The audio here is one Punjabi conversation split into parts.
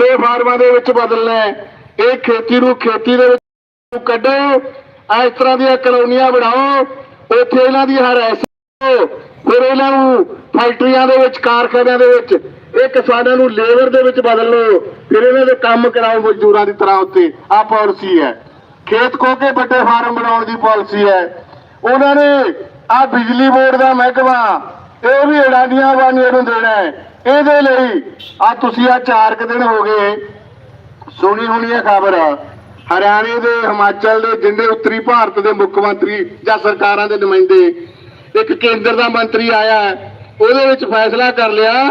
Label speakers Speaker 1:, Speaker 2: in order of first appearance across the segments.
Speaker 1: ਵੱਡੇ ਫਾਰਮਾਂ ਦੇ ਵਿੱਚ ਬਦਲਣਾ ਇਹ ਖੇਤੀ ਨੂੰ ਖੇਤੀ ਦੇ ਵਿੱਚ ਕੱਢੋ ਇਸ ਤਰ੍ਹਾਂ ਦੀਆਂ ਕਲੋਨੀਆਂ ਬਣਾਓ, ਉੱਥੇ ਇਹਨਾਂ ਦੀ ਹਰਾਇਸ਼ ਕਰੋ। ਫਿਰ ਇਹਨਾਂ ਨੂੰ ਫੈਕਟਰੀਆਂ ਦੇ ਵਿੱਚ, ਕਾਰਖਾਨਿਆਂ ਦੇ ਵਿੱਚ ਇਹ ਕਿਸਾਨਾਂ ਨੂੰ ਲੇਬਰ ਦੇ ਵਿੱਚ ਬਦਲ ਲਓ। ਫਿਰ ਇਹਨਾਂ ਦੇ ਕੰਮ ਕਰਾਓ ਮਜ਼ਦੂਰਾਂ ਦੀ ਤਰ੍ਹਾਂ ਉੱਤੇ। ਆ ਪਾਲਿਸੀ ਹੈ। ਖੇਤ ਖੋ ਕੇ ਵੱਡੇ ਫਾਰਮ ਬਣਾਉਣ ਦੀ ਪਾਲਿਸੀ ਹੈ। ਉਹਨਾਂ ਨੇ ਆ ਬਿਜਲੀ ਬੋਰਡ ਦਾ ਮਹਿਕਮਾ ਇਹ ਵੀ ਅਡਾਨੀਆਂ ਵਾਨੀਆਂ ਨੂੰ ਦੇਣਾ ਹੈ। ਇਹਦੇ ਲਈ ਆ ਤੁਸੀਂ ਆ ਚਾਰ ਕੁ ਦਿਨ ਹੋ ਗਏ। ਸੁਣੀ ਹੋਣੀ ਹੈ ਖਬਰ। ਹਰਿਆਣੇ ਦੇ, ਹਿਮਾਚਲ ਦੇ, ਜਿੰਨੇ ਉੱਤਰੀ ਭਾਰਤ ਦੇ ਮੁੱਖ ਮੰਤਰੀ ਜਾਂ ਸਰਕਾਰਾਂ ਦੇ ਨੁਮਾਇੰਦੇ, ਇੱਕ ਕੇਂਦਰ ਦਾ ਮੰਤਰੀ ਆਇਆ ਉਹਦੇ ਵਿੱਚ ਫੈਸਲਾ ਕਰ ਲਿਆ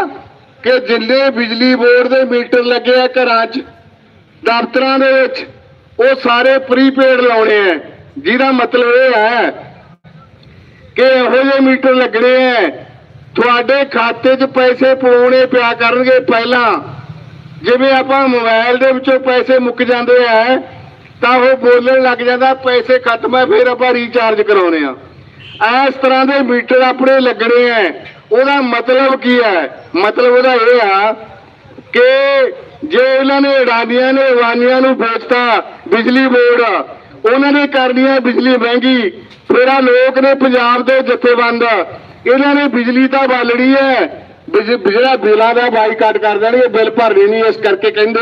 Speaker 1: ਕਿ ਜਿੰਨੇ ਬਿਜਲੀ ਬੋਰਡ ਦੇ ਮੀਟਰ ਲੱਗੇ ਆ ਘਰਾਂ 'ਚ, ਦਫ਼ਤਰਾਂ ਦੇ ਵਿੱਚ, ਉਹ ਸਾਰੇ ਪ੍ਰੀਪੇਡ ਲਾਉਣੇ ਆ। ਜਿਹਦਾ ਮਤਲਬ ਇਹ ਹੈ ਕਿ ਇਹੋ ਜਿਹੇ ਮੀਟਰ ਲੱਗਣੇ ਆ ਤੁਹਾਡੇ ਖਾਤੇ 'ਚ ਪੈਸੇ ਪਾਉਣੇ ਪਿਆ ਕਰਨਗੇ ਪਹਿਲਾਂ। ਜਿਵੇਂ ਆਪਾਂ ਮੋਬਾਈਲ ਦੇ ਵਿੱਚੋਂ ਪੈਸੇ ਮੁੱਕ ਜਾਂਦੇ ਆ, ਤਾਂ ਉਹ ਬੋਲਣ ਲੱਗ ਜਾਂਦਾ, ਪੈਸੇ ਖਤਮ ਹੈ ਫਿਰ ਆਪਾਂ ਰੀਚਾਰਜ ਕਰਾਉਨੇ ਆ। ਇਸ ਤਰ੍ਹਾਂ ਦੇ ਮੀਟਰ ਆਪਣੇ ਲੱਗਣੇ ਆ। ਉਹਦਾ ਮਤਲਬ ਕੀ ਹੈ ਮਤਲਬ ਉਹਦਾ ਇਹ ਆ ਕਿ ਜੇ ਇਹਨਾਂ ਨੇ ਅਡਾਨੀਆਂ ਨੇ ਵਾਨੀਆਂ ਨੂੰ ਵੇਚਤਾ ਬਿਜਲੀ ਬੋਰਡ, ਉਹਨਾਂ ਨੇ ਕਰਨੀ ਹੈ ਬਿਜਲੀ ਮਹਿੰਗੀ, ਫਿਰ ਆ ਲੋਕ ਨੇ ਪੰਜਾਬ ਦੇ ਜਥੇਬੰਦ ਇਹਨਾਂ ਨੇ ਬਿਜਲੀ ਤਾਂ ਬਾਲਣੀ ਹੈ। ਜਿਹੜਾ ਬਿੱਲਾਂ ਦਾ ਬਾਈਕਾਟ ਕਰ ਦੇਣਗੇ ਬਿੱਲ ਭਰਨੇ ਨਹੀਂ, ਇਸ ਕਰਕੇ ਕਹਿੰਦੇ,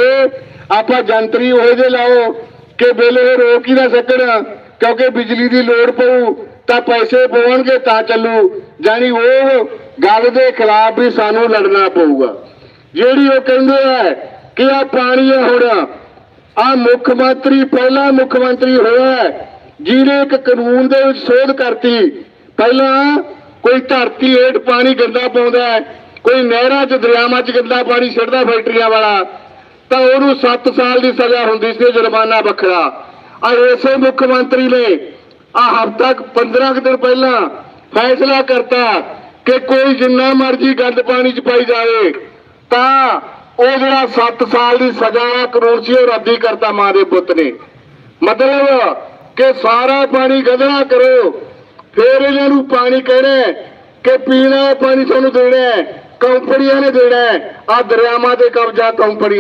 Speaker 1: ਆਪਾਂ ਜੰਤਰੀ ਉਹੋ ਜਿਹੇ ਲਾਓ ਕਿ ਬਿੱਲ ਇਹ ਰੋਕ ਹੀ ਨਾ ਸਕਣ, ਕਿਉਂਕਿ ਬਿਜਲੀ ਦੀ ਲੋੜ ਪਊ, ਤਾਂ ਪੈਸੇ ਪਵਣਗੇ ਤਾਂ ਚੱਲੂ। ਜਾਨੀ ਉਹ ਗੱਲ ਦੇ ਖਿਲਾਫ ਵੀ ਸਾਨੂੰ ਲੜਨਾ ਪਊਗਾ। ਜਿਹੜੀ ਉਹ ਕਹਿੰਦੇ ਆ ਕਿ ਆ ਪਾਣੀ ਹੈ ਹੁਣ ਆ ਮੁੱਖ ਮੰਤਰੀ, ਪਹਿਲਾ ਮੁੱਖ ਮੰਤਰੀ ਹੋਇਆ, ਜਿਹਨੇ ਇੱਕ ਕਾਨੂੰਨ ਦੇ ਵਿੱਚ ਸੋਧ ਕਰਤੀ। ਪਹਿਲਾਂ ਕੋਈ ਧਰਤੀ ਹੇਠ ਪਾਣੀ ਗੰਦਾ ਪਾਉਂਦਾ ਹੈ, ਕੋਈ ਨਹਿਰਾਂ 'ਚ ਦਰਿਆਵਾਂ 'ਚ ਗੰਦਾ ਪਾਣੀ ਛੱਡਦਾ ਫੈਕਟਰੀਆਂ ਵਾਲਾ, ਤਾਂ ਉਹਨੂੰ 7 ਸਾਲ ਦੀ ਸਜ਼ਾ ਹੁੰਦੀ ਸੀ ਜੁਰਮਾਨਾ ਵੱਖਰਾ। ਆ ਇਸੇ ਮੁੱਖ ਮੰਤਰੀ ਨੇ ਆ ਹਫ਼ਤਾ 15 ਦਿਨ ਪਹਿਲਾਂ ਫੈਸਲਾ ਕਰਤਾ ਕਿ ਕੋਈ ਜਿੰਨਾ ਮਰਜ਼ੀ ਗੰਦ ਪਾਣੀ 'ਚ ਪਾਈ ਜਾਵੇ, ਤਾਂ ਉਹ ਜਿਹੜਾ 7 ਸਾਲ ਦੀ ਸਜ਼ਾ ਦਾ ਕਾਨੂੰਨ ਸੀ, ਉਹ ਰੱਦੀ ਕਰਤਾ ਮਾਂ ਦੇ ਪੁੱਤ ਨੇ। ਮਤਲਬ ਕਿ ਸਾਰਾ ਪਾਣੀ ਗੰਦਲਾ ਕਰੋ ਫਿਰ ਇਹਨਾਂ ਨੂੰ ਪਾਣੀ ਕਹਿਣਾ ਕਿ ਪੀਣਾ ਪਾਣੀ ਤੁਹਾਨੂੰ ਦੇਣਾ ਕੰਪਨੀਆਂ ਨੇ ਦੇਣਾ ਹੈ। ਆ ਦਰਿਆਵਾਂ ਦੇ ਕਬਜ਼ਾ ਕੰਪਨੀ